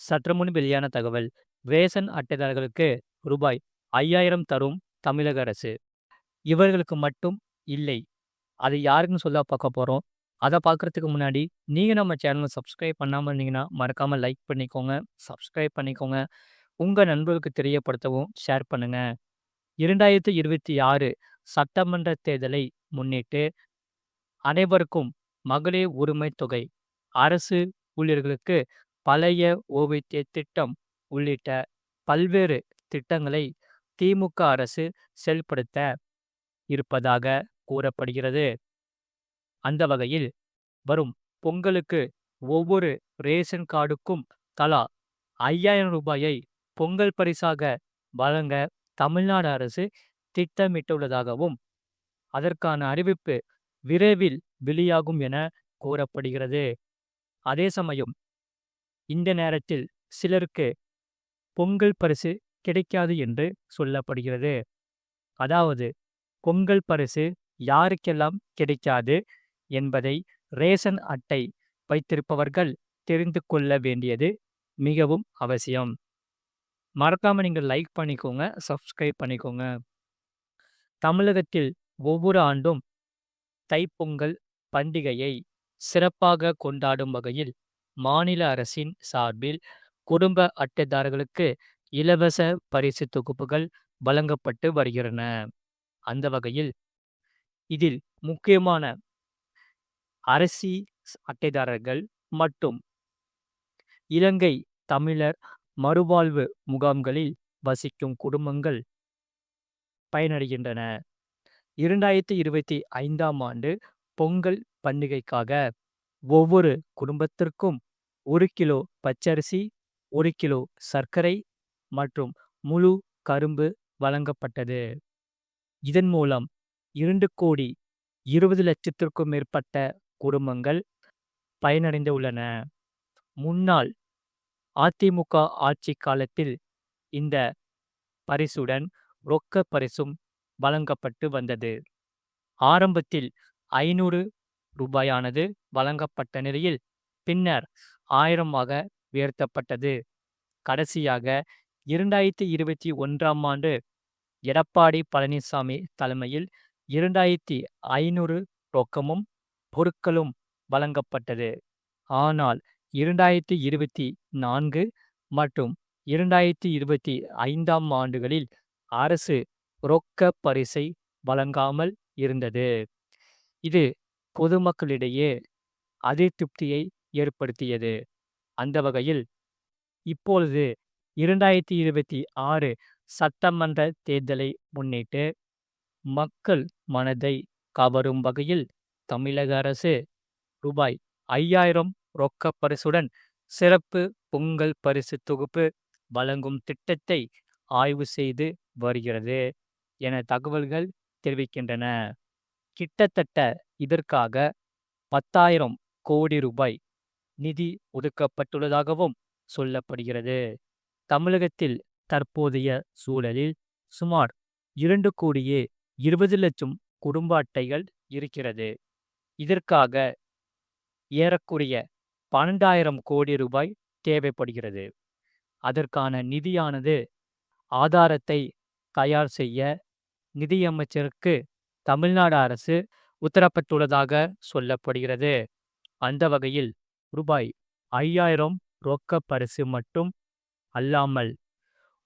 சற்று முன் வெளியான தகவல். ரேஷன் அட்டைதாரர்களுக்கு ரூபாய் ஐயாயிரம் தரும் தமிழக அரசு. இவர்களுக்கு மட்டும் இல்லை. அது யாருக்குன்னு சொல்ல பார்க்க போகிறோம் அதை பார்க்குறதுக்கு முன்னாடி நீங்கள் நம்ம சேனலை சப்ஸ்கிரைப் பண்ணாமல் இருந்தீங்கன்னா மறக்காமல் லைக் பண்ணிக்கோங்க சப்ஸ்கிரைப் பண்ணிக்கோங்க. உங்கள் நண்பர்களுக்கு தெரியப்படுத்தவும் ஷேர் பண்ணுங்கள் இரண்டாயிரத்தி இருபத்தி ஆறு சட்டமன்ற தேர்தலை முன்னிட்டு அனைவருக்கும் மகளிர் உரிமை தொகை. அரசு ஊழியர்களுக்கு பழைய ஓய்வூதிய திட்டம் உள்ளிட்ட பல்வேறு திட்டங்களை திமுக அரசு செயல்படுத்த இருப்பதாக கூறப்படுகிறது. அந்த வகையில் வரும் பொங்கலுக்கு ஒவ்வொரு ரேஷன் கார்டுக்கும் தலா ஐயாயிரம் ரூபாயை பொங்கல் பரிசாக வழங்க தமிழ்நாடு அரசு திட்டமிட்டுள்ளதாகவும் அதற்கான அறிவிப்பு விரைவில் வெளியாகும் என கூறப்படுகிறது. அதே சமயம் இந்த நேரத்தில் சிலருக்கு பொங்கல் பரிசு கிடைக்காது என்று சொல்லப்படுகிறது. அதாவது பொங்கல் பரிசு யாருக்கெல்லாம் கிடைக்காது என்பதை ரேஷன் அட்டை வைத்திருப்பவர்கள் தெரிந்து கொள்ள வேண்டியது மிகவும் அவசியம். மறக்காம நீங்கள் லைக் பண்ணிக்கோங்க சப்ஸ்கிரைப் பண்ணிக்கோங்க. தமிழகத்தில் ஒவ்வொரு ஆண்டும் தைப்பொங்கல் பண்டிகையை சிறப்பாக கொண்டாடும் வகையில் மாநில அரசின் சார்பில் குடும்ப அட்டைதாரர்களுக்கு இலவச பரிசு தொகுப்புகள் வழங்கப்பட்டு வருகின்றன. அந்த வகையில் இதில் முக்கியமான அரசி அட்டைதாரர்கள் மற்றும் இலங்கை தமிழர் மறுவாழ்வு முகாம்களில் வசிக்கும் குடும்பங்கள் பயனடைகின்றன. இரண்டாயிரத்தி இருபத்தி ஐந்தாம் ஆண்டு பொங்கல் பண்டிகைக்காக ஒவ்வொரு குடும்பத்திற்கும் ஒரு கிலோ பச்சரிசி ஒரு கிலோ சர்க்கரை மற்றும் முழு கரும்பு வழங்கப்பட்டது. இதன் மூலம் இரண்டு கோடி இருபது லட்சத்திற்கும் மேற்பட்ட குடும்பங்கள் பயனடைந்து உள்ளன முன்னாள் அதிமுக ஆட்சி காலத்தில் இந்த பரிசுடன் ரொக்க பரிசும் வழங்கப்பட்டு வந்தது. ஆரம்பத்தில் ஐநூறு ரூபாயானது வழங்கப்பட்ட நிலையில் பின்னர் ஆயிரமாக உயர்த்தப்பட்டது. கடைசியாக இரண்டாயிரத்தி இருபத்தி ஒன்றாம் ஆண்டு எடப்பாடி பழனிசாமி தலைமையில் இரண்டாயிரத்தி ஐநூறு ரொக்கமும் பொருட்களும் வழங்கப்பட்டது. ஆனால் இரண்டாயிரத்தி இருபத்தி நான்கு மற்றும் இரண்டாயிரத்தி இருபத்தி ஐந்தாம் ஆண்டுகளில் அரசு ரொக்க பரிசை வழங்காமல் இருந்தது. இது பொதுமக்களிடையே அதிருப்தியை ஏற்படுத்தியது. அந்த வகையில் இப்பொழுது இரண்டாயிரத்தி இருபத்தி ஆறு சட்டமன்ற தேர்தலை முன்னிட்டு மக்கள் மனதை கவரும் வகையில் தமிழக அரசு ரூபாய் ஐயாயிரம் ரொக்க பரிசுடன் சிறப்பு பொங்கல் பரிசு தொகுப்பு வழங்கும் திட்டத்தை ஆய்வு செய்து வருகிறது என தகவல்கள் தெரிவிக்கின்றன. கிட்டத்தட்ட இதற்காக பத்தாயிரம் கோடி ரூபாய் நிதி ஒதுக்கப்பட்டுள்ளதாகவும் சொல்லப்படுகிறது. தமிழகத்தில் தற்போதைய சூழலில் சுமார் இரண்டு கோடியே இருபது லட்சம் குடும்ப அட்டைகள் இருக்கிறது. இதற்காக ஏறக்குறைய பன்னெண்டாயிரம் கோடி ரூபாய் தேவைப்படுகிறது. அதற்கான நிதியானது ஆதாரத்தை தயார் செய்ய நிதியமைச்சருக்கு தமிழ்நாடு அரசு உத்தரப்பட்டுள்ளதாக சொல்லப்படுகிறது. அந்த வகையில் ரூபாய் ஐயாயிரம் ரொக்க பரிசு மட்டும் அல்லாமல்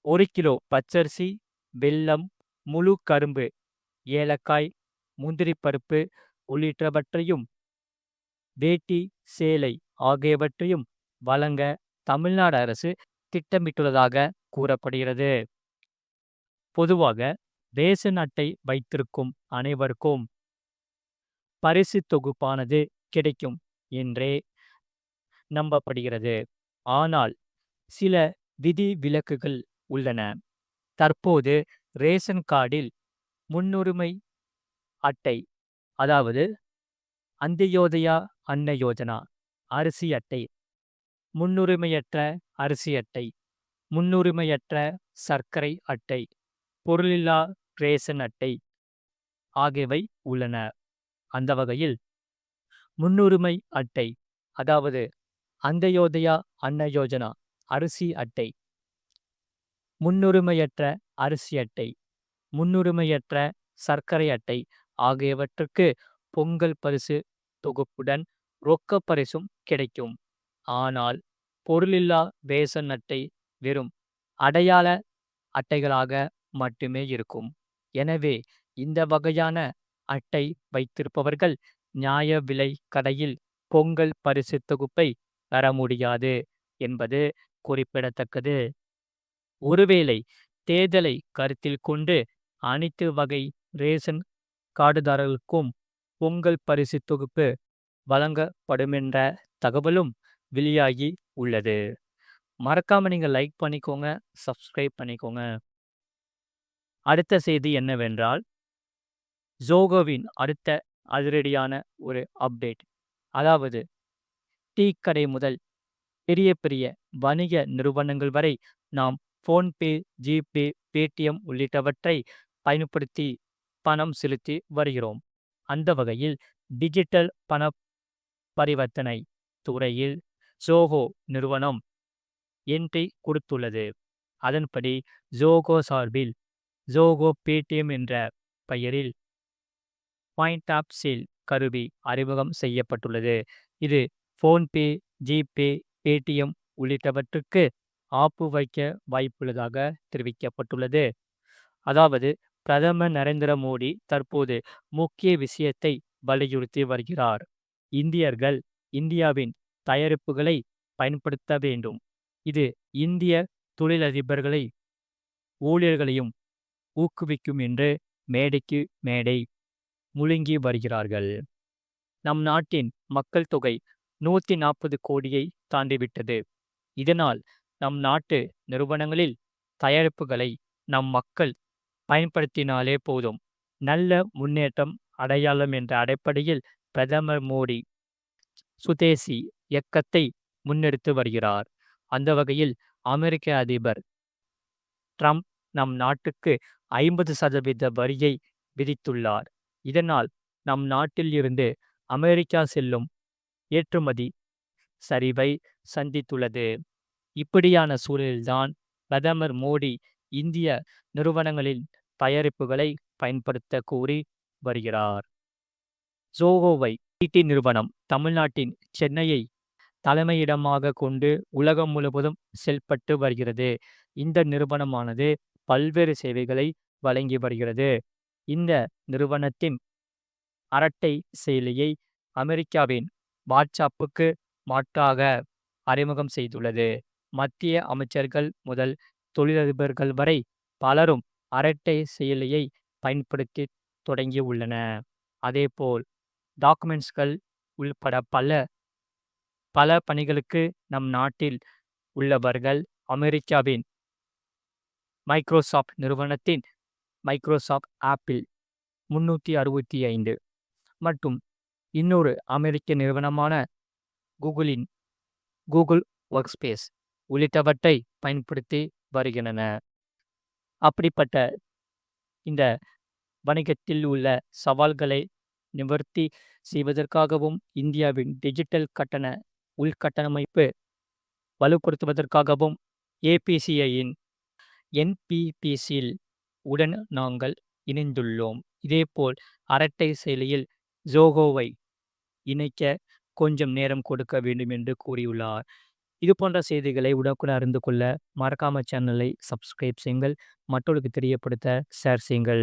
ஒரு கிலோ பச்சரிசி வெல்லம் முழு கரும்பு ஏலக்காய் முந்திரி பருப்பு உள்ளிட்டவற்றையும் வேட்டி சேலை ஆகியவற்றையும் வழங்க தமிழ்நாடு அரசு திட்டமிட்டுள்ளதாக கூறப்படுகிறது. பொதுவாக ரேஷன் அட்டை வைத்திருக்கும் அனைவருக்கும் பரிசு தொகுப்பானது கிடைக்கும் என்றே நம்பப்படுகிறது. ஆனால் சில விதி விலக்குகள் உள்ளன. தற்போது ரேஷன் கார்டில் முன்னுரிமை அட்டை அதாவது அந்தியோதயா அன்ன யோஜனா அரிசி அட்டை முன்னுரிமையற்ற அரிசி அட்டை முன்னுரிமையற்ற சர்க்கரை அட்டை பொருளில்லா ரேஷன் அட்டை ஆகியவை உள்ளன. அந்த வகையில் முன்னுரிமை அட்டை அதாவது அந்தயோதயா அன்ன யோஜனா? அரிசி அட்டை. முன்னுரிமையற்ற அரிசி அட்டை. முன்னுரிமையற்ற சர்க்கரை அட்டை ஆகியவற்றுக்கு பொங்கல் பரிசு தொகுப்புடன் ரொக்க பரிசும் கிடைக்கும். ஆனால் பொருளில்லா வேசன் அட்டை வெறும் அடையாள அட்டைகளாக மட்டுமே இருக்கும். எனவே இந்த வகையான அட்டை வைத்திருப்பவர்கள் நியாய விலை கடையில் பொங்கல் பரிசு தொகுப்பை பெற முடியாது என்பது குறிப்பிடத்தக்கது. ஒருவேளை தேர்தலை கருத்தில் கொண்டு அனைத்து வகை ரேஷன் கார்டுதாரர்களுக்கும் பொங்கல் பரிசு தொகுப்பு வழங்கப்படுமென்ற தகவலும் வெளியாகி உள்ளது. மறக்காம நீங்க லைக் பண்ணிக்கோங்க சப்ஸ்கிரைப் பண்ணிக்கோங்க. அடுத்த செய்தி என்னவென்றால் ஜோகோவின் அடுத்த அதிரடியான ஒரு அப்டேட். அதாவது டீ கடை முதல் பெரிய பெரிய வணிக நிறுவனங்கள் வரை நாம் ஃபோன்பே ஜிபே பேடிஎம் உள்ளிட்டவற்றை பயன்படுத்தி பணம் செலுத்தி வருகிறோம். அந்த வகையில் டிஜிட்டல் பண பரிவர்த்தனை துறையில் ஜோகோ நிறுவனம் என்ட்ரி கொடுத்துள்ளது. அதன்படி ஜோகோ சார்பில் ஜோகோ பேடிஎம் என்ற பெயரில் பாயிண்ட் ஆப் சேல் கருவி அறிமுகம் செய்யப்பட்டுள்ளது. இது ஃபோன்பே ஜிபே பேடிஎம் உள்ளிட்டவற்றுக்கு ஆப்பு வைக்க வாய்ப்புள்ளதாக தெரிவிக்கப்பட்டுள்ளது. அதாவது பிரதமர் நரேந்திர மோடி தற்போது முக்கிய விஷயத்தை வலியுறுத்தி வருகிறார். இந்தியர்கள் இந்தியாவின் தயாரிப்புகளை பயன்படுத்த வேண்டும். இது இந்திய தொழிலதிபர்களை ஊழியர்களையும் ஊக்குவிக்கும் என்று மேடைக்கு மேடை முழுங்கி வருகிறார்கள். நம் நாட்டின் மக்கள் தொகை நூற்றி நாற்பது கோடியை தாண்டிவிட்டது. இதனால் நம் நாட்டு நிறுவனங்களில் தயாரிப்புகளை நம் மக்கள் பயன்படுத்தினாலே போதும். நல்ல முன்னேற்றம் அடையாளம் என்ற அடிப்படையில் பிரதமர் மோடி சுதேசி இயக்கத்தை முன்னெடுத்து வருகிறார். அந்த வகையில் அமெரிக்க அதிபர் ட்ரம்ப் நம் நாட்டுக்கு ஐம்பது சதவீத வரியை விதித்துள்ளார். இதனால் நம் நாட்டில் இருந்து அமெரிக்கா செல்லும் ஏற்றுமதி சரிவை சந்தித்துள்ளது. இப்படியான சூழலில்தான் பிரதமர் மோடி இந்திய நிறுவனங்களின் தயாரிப்புகளை பயன்படுத்த கூறி வருகிறார். ஜோகோவை ஐடி நிறுவனம் தமிழ்நாட்டின் சென்னையை தலைமையிடமாக கொண்டு உலகம் முழுவதும் செயல்பட்டு வருகிறது. இந்த நிறுவனமானது பல்வேறு சேவைகளை வழங்கி வருகிறது. இந்த நிறுவனத்தின் அரட்டை செயலியை அமெரிக்காவின் வாட்ஸ்அப்புக்கு மாற்றாக அறிமுகம் செய்துள்ளது. மத்திய அமைச்சர்கள் முதல் தொழிலதிபர்கள் வரை பலரும் அரட்டை செயலியை பயன்படுத்தி தொடங்கியுள்ளன. அதேபோல் டாக்குமெண்ட்ஸ்கள் உள்பட பல பல பணிகளுக்கு நம் நாட்டில் உள்ளவர்கள் அமெரிக்காவின் மைக்ரோசாஃப்ட் நிறுவனத்தின் மைக்ரோசாஃப்ட் ஆப்பிள் முன்னூற்றி அறுபத்தி ஐந்து மற்றும் இன்னொரு அமெரிக்க நிறுவனமான கூகுளின் கூகுள் ஒர்க் ஸ்பேஸ் உள்ளிட்டவற்றை பயன்படுத்தி வருகின்றன. அப்படிப்பட்ட இந்த வணிகத்தில் உள்ள சவால்களை நிவர்த்தி செய்வதற்காகவும் இந்தியாவின் டிஜிட்டல் கட்டண உள்கட்டமைப்பு வலுப்படுத்துவதற்காகவும் ஏபிசிஐயின் என்பிபிசியில் உடன் நாங்கள் இணைந்துள்ளோம். இதேபோல் அரட்டை செயலியில் ஜோகோவை இணைக்க கொஞ்சம் நேரம் கொடுக்க வேண்டும் என்று கூறியுள்ளார். இது போன்ற செய்திகளை உடனுக்குடன் அறிந்து கொள்ள மறக்காம சேனலை சப்ஸ்கிரைப் செய்யுங்கள். மற்றவர்களுக்கு தெரியப்படுத்த ஷேர் செய்யுங்கள்.